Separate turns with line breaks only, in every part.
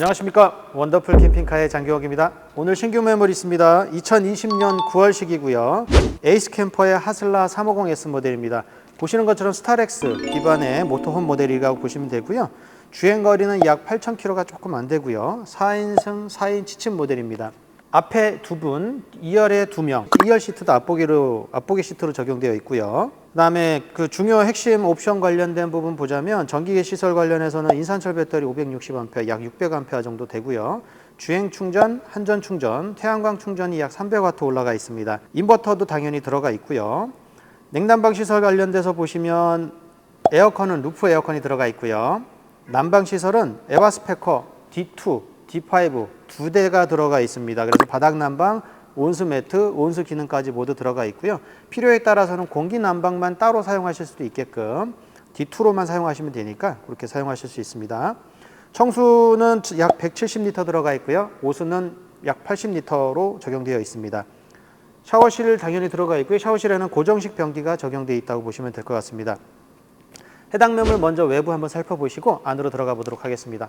안녕하십니까. 원더풀 캠핑카의 장기혁입니다. 오늘 신규 매물 있습니다. 2020년 9월식이고요. 에이스 캠퍼의 하슬라 350S 모델입니다. 보시는 것처럼 스타렉스 기반의 모터홈 모델이라고 보시면 되고요. 주행거리는 약 8,000km가 조금 안 되고요. 4인승 4인 취침 모델입니다 앞에 두 분, 2열에 두 명, 2열 시트도 앞보기로 앞보기 시트로 적용되어 있고요. 그다음에 그 중요 핵심 옵션 관련된 부분 보자면 전기계 시설 관련해서는 인산철 배터리 560A, 약 600A 정도 되고요. 주행 충전, 한전 충전, 태양광 충전이 약 300W 올라가 있습니다. 인버터도 당연히 들어가 있고요. 냉난방 시설 관련돼서 보시면 에어컨은 루프 에어컨이 들어가 있고요. 난방 시설은 에바스페커 D2, D5 두 대가 들어가 있습니다. 그래서 바닥 난방, 온수 매트, 온수 기능까지 모두 들어가 있고요. 필요에 따라서는 공기 난방만 따로 사용하실 수도 있게끔 D2로만 사용하시면 되니까 그렇게 사용하실 수 있습니다. 청수는 약 170리터 들어가 있고요. 오수는 약 80리터로 적용되어 있습니다. 샤워실 당연히 들어가 있고요. 샤워실에는 고정식 변기가 적용되어 있다고 보시면 될 것 같습니다. 해당 매물 먼저 외부 한번 살펴보시고 안으로 들어가 보도록 하겠습니다.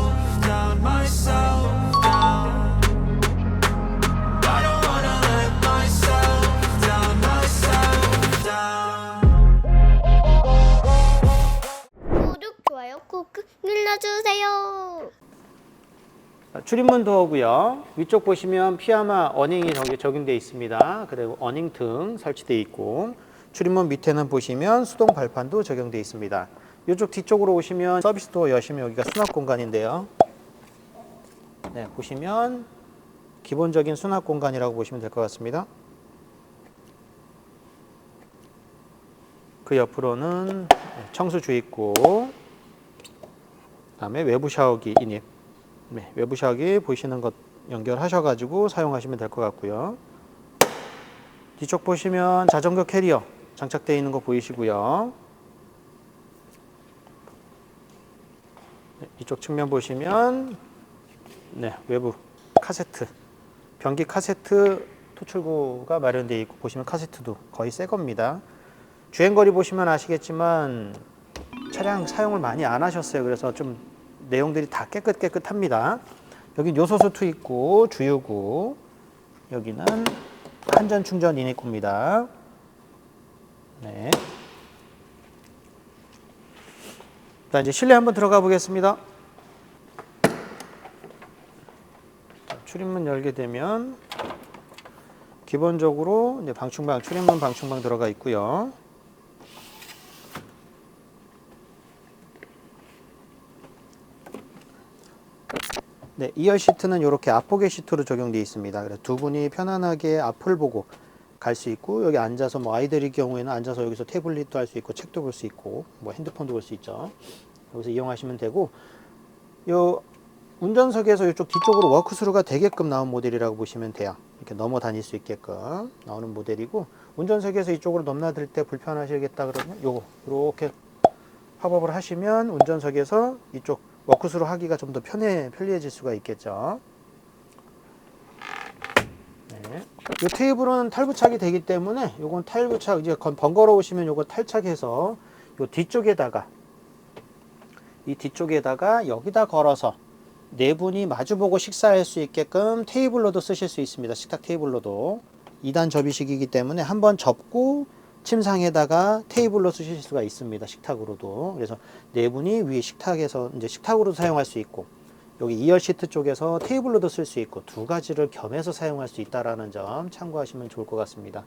주세요.
출입문 도어고요. 위쪽 보시면 피아마 어닝이 저기 적용되어 있습니다. 그리고 어닝 등 설치되어 있고 출입문 밑에는 보시면 수동 발판도 적용되어 있습니다. 이쪽 뒤쪽으로 오시면 서비스 도어 여시면 여기가 수납 공간인데요. 네, 보시면 기본적인 수납 공간이라고 보시면 될 것 같습니다. 그 옆으로는 청수 주입구, 그 다음에 외부 샤워기 인입. 네, 외부 샤워기 보시는 것 연결하셔가지고 사용하시면 될 것 같고요. 뒤쪽 보시면 자전거 캐리어 장착되어 있는 거 보이시고요. 네, 이쪽 측면 보시면 네, 외부 카세트 변기 카세트 토출구가 마련되어 있고 보시면 카세트도 거의 새 겁니다. 주행거리 보시면 아시겠지만 차량 사용을 많이 안 하셨어요. 그래서 좀 내용들이 다 깨끗 깨끗합니다. 여기 요소수 투입구, 주유구, 여기는 한전 충전 인입구입니다. 네. 자, 이제 실내 한번 들어가 보겠습니다. 자, 출입문 열게 되면 기본적으로 이제 방충망, 출입문 방충망 들어가 있고요. 네, 2열 시트는 이렇게 앞보개 시트로 적용되어 있습니다. 그래서 두 분이 편안하게 앞을 보고 갈 수 있고 여기 앉아서 뭐 아이들의 경우에는 앉아서 여기서 태블릿도 할 수 있고 책도 볼 수 있고 뭐 핸드폰도 볼 수 있죠. 여기서 이용하시면 되고 요 운전석에서 이쪽 뒤쪽으로 워크스루가 되게끔 나온 모델이라고 보시면 돼요. 이렇게 넘어 다닐 수 있게끔 나오는 모델이고 운전석에서 이쪽으로 넘나들 때 불편하시겠다 그러면 요거 이렇게 팝업을 하시면 운전석에서 이쪽 워크스루 하기가 좀 더 편해 편리해질 수가 있겠죠. 네. 이 테이블은 탈부착이 되기 때문에 요건 탈부착 이제 건- 번거로우시면 요거 탈착해서 요 뒤쪽에다가 이 뒤쪽에다가 여기다 걸어서 네 분이 마주보고 식사할 수 있게끔 테이블로도 쓰실 수 있습니다. 식탁 테이블로도 2단 접이식이기 때문에 한번 접고 침상에다가 테이블로 쓰실 수가 있습니다. 식탁으로도. 그래서 네 분이 위에 식탁에서 이제 식탁으로 사용할 수 있고 여기 2열 시트 쪽에서 테이블로도 쓸 수 있고 두 가지를 겸해서 사용할 수 있다라는 점 참고하시면 좋을 것 같습니다.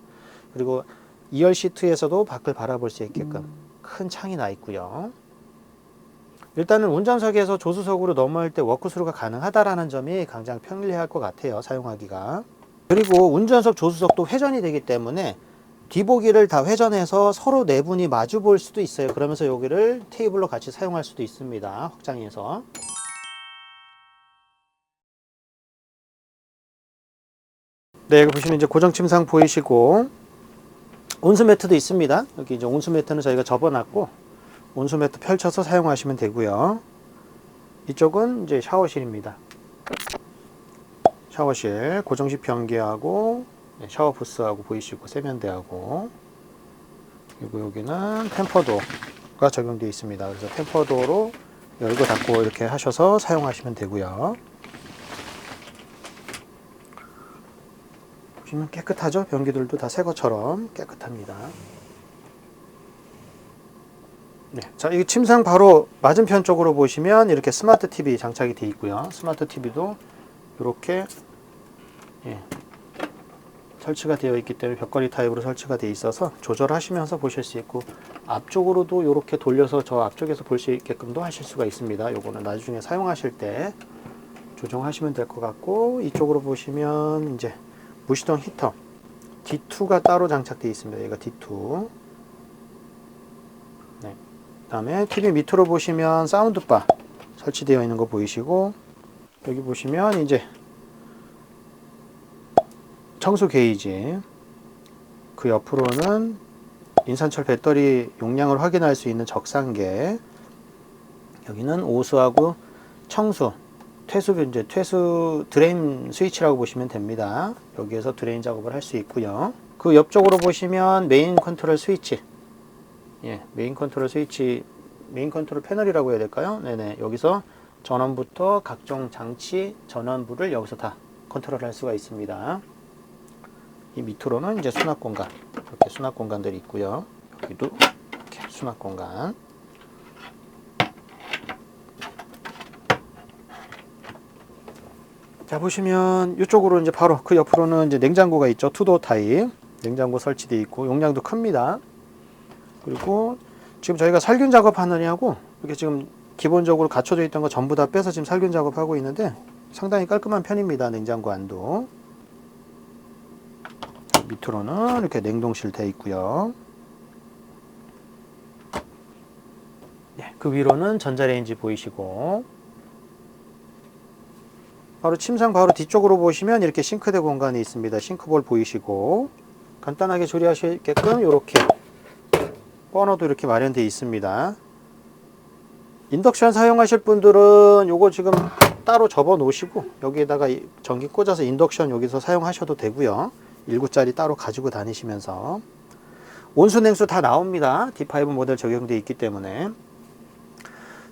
그리고 2열 시트에서도 밖을 바라볼 수 있게끔 큰 창이 나 있고요. 일단은 운전석에서 조수석으로 넘어올 때 워크스루가 가능하다라는 점이 가장 편리할 것 같아요. 사용하기가. 그리고 운전석 조수석도 회전이 되기 때문에 뒤보기를 다 회전해서 서로 네 분이 마주 볼 수도 있어요. 그러면서 여기를 테이블로 같이 사용할 수도 있습니다. 확장해서. 네, 여기 보시면 이제 고정 침상 보이시고 온수 매트도 있습니다. 여기 이제 온수 매트는 저희가 접어놨고 온수 매트 펼쳐서 사용하시면 되고요. 이쪽은 이제 샤워실입니다. 샤워실 고정식 변기하고 네, 샤워 부스하고 보이시고 세면대하고 그리고 여기는 템퍼도가 적용되어 있습니다. 그래서 템퍼도로 열고 닫고 이렇게 하셔서 사용하시면 되고요. 보시면 깨끗하죠? 변기들도 다 새 것처럼 깨끗합니다. 네, 자, 이 침상 바로 맞은편 쪽으로 보시면 이렇게 스마트 TV 장착이 되어 있고요. 스마트 TV도 이렇게 예, 설치가 되어 있기 때문에 벽걸이 타입으로 설치가 되어 있어서 조절하시면서 보실 수 있고 앞쪽으로도 이렇게 돌려서 저 앞쪽에서 볼 수 있게끔도 하실 수가 있습니다. 요거는 나중에 사용하실 때 조정하시면 될 것 같고 이쪽으로 보시면 이제 무시동 히터 D2가 따로 장착되어 있습니다. 얘가 D2 네. 그 다음에 TV 밑으로 보시면 사운드바 설치되어 있는 거 보이시고 여기 보시면 이제 청소 게이지 그 옆으로는 인산철 배터리 용량을 확인할 수 있는 적상계 여기는 오수하고 청수 퇴수 이제 퇴수 드레인 스위치라고 보시면 됩니다. 여기에서 드레인 작업을 할 수 있고요. 그 옆쪽으로 보시면 메인 컨트롤 스위치 예, 메인 컨트롤 스위치, 메인 컨트롤 패널이라고 해야 될까요? 네네. 여기서 전원부터 각종 장치 전원부를 여기서 다 컨트롤 할 수가 있습니다. 이 밑으로는 이제 수납 공간, 이렇게 수납 공간들이 있고요. 여기도 이렇게 수납 공간. 자 보시면 이쪽으로 이제 바로 그 옆으로는 이제 냉장고가 있죠. 투도 타입 냉장고 설치되어 있고 용량도 큽니다. 그리고 지금 저희가 살균 작업하느냐고 이렇게 지금 기본적으로 갖춰져 있던 거 전부 다 빼서 지금 살균 작업하고 있는데 상당히 깔끔한 편입니다. 냉장고 안도. 밑으로는 이렇게 냉동실 돼 있고요. 네, 그 위로는 전자레인지 보이시고 바로 침상 바로 뒤쪽으로 보시면 이렇게 싱크대 공간이 있습니다. 싱크볼 보이시고 간단하게 조리하시게끔 이렇게 버너도 이렇게 마련되어 있습니다. 인덕션 사용하실 분들은 요거 지금 따로 접어 놓으시고 여기에다가 이 전기 꽂아서 인덕션 여기서 사용하셔도 되고요. 1구짜리 따로 가지고 다니시면서 온수 냉수 다 나옵니다. D5 모델 적용되어 있기 때문에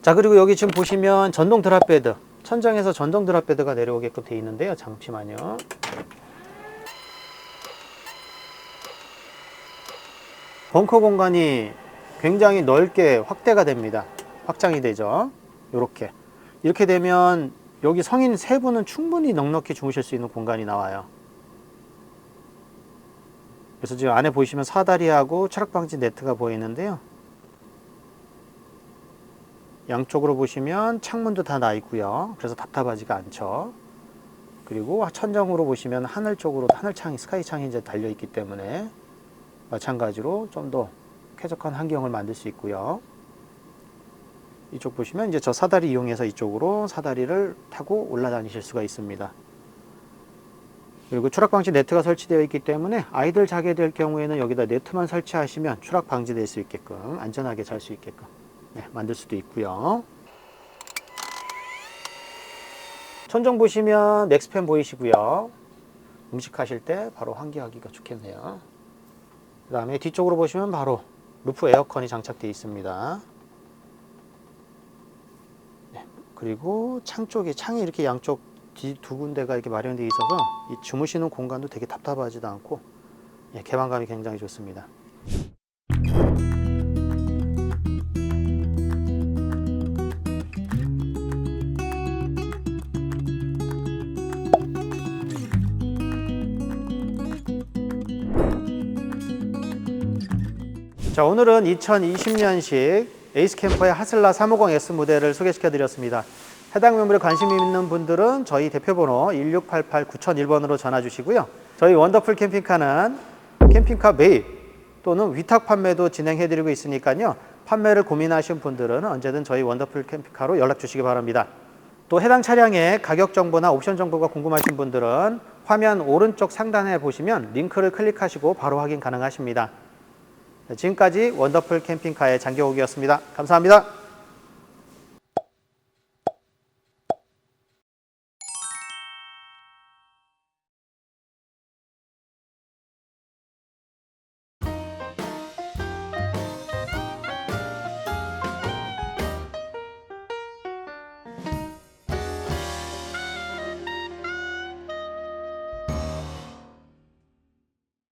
자 그리고 여기 지금 보시면 전동 드랍베드 천장에서 전동 드랍베드가 내려오게끔 되어 있는데요. 잠시만요. 벙커 공간이 굉장히 넓게 확대가 됩니다. 확장이 되죠. 이렇게. 이렇게 되면 여기 성인 세 분은 충분히 넉넉히 주무실 수 있는 공간이 나와요. 그래서 지금 안에 보시면 사다리하고 추락방지 네트가 보이는데요. 양쪽으로 보시면 창문도 다 나 있고요. 그래서 답답하지가 않죠. 그리고 천정으로 보시면 하늘 쪽으로 하늘창이 스카이창이 이제 달려 있기 때문에 마찬가지로 좀 더 쾌적한 환경을 만들 수 있고요. 이쪽 보시면 이제 저 사다리 이용해서 이쪽으로 사다리를 타고 올라다니실 수가 있습니다. 그리고 추락 방지 네트가 설치되어 있기 때문에 아이들 자게 될 경우에는 여기다 네트만 설치하시면 추락 방지될 수 있게끔 안전하게 잘 수 있게끔 네, 만들 수도 있고요. 천정 보시면 넥스팬 보이시고요. 음식하실 때 바로 환기하기가 좋겠네요. 그 다음에 뒤쪽으로 보시면 바로 루프 에어컨이 장착되어 있습니다. 네, 그리고 창 쪽에 창이 이렇게 양쪽 뒤 두 군데가 이렇게 마련되어 있어서 이 주무시는 공간도 되게 답답하지도 않고 예, 개방감이 굉장히 좋습니다. 자, 오늘은 2020년식 에이스 캠퍼의 하슬라 350S 모델을 소개시켜 드렸습니다. 해당 매물에 관심 있는 분들은 저희 대표번호 1688-9001번으로 전화 주시고요. 저희 원더풀 캠핑카는 캠핑카 매입 또는 위탁 판매도 진행해 드리고 있으니까요. 판매를 고민하신 분들은 언제든 저희 원더풀 캠핑카로 연락 주시기 바랍니다. 또 해당 차량의 가격 정보나 옵션 정보가 궁금하신 분들은 화면 오른쪽 상단에 보시면 링크를 클릭하시고 바로 확인 가능하십니다. 네, 지금까지 원더풀 캠핑카의 장경욱이었습니다. 감사합니다.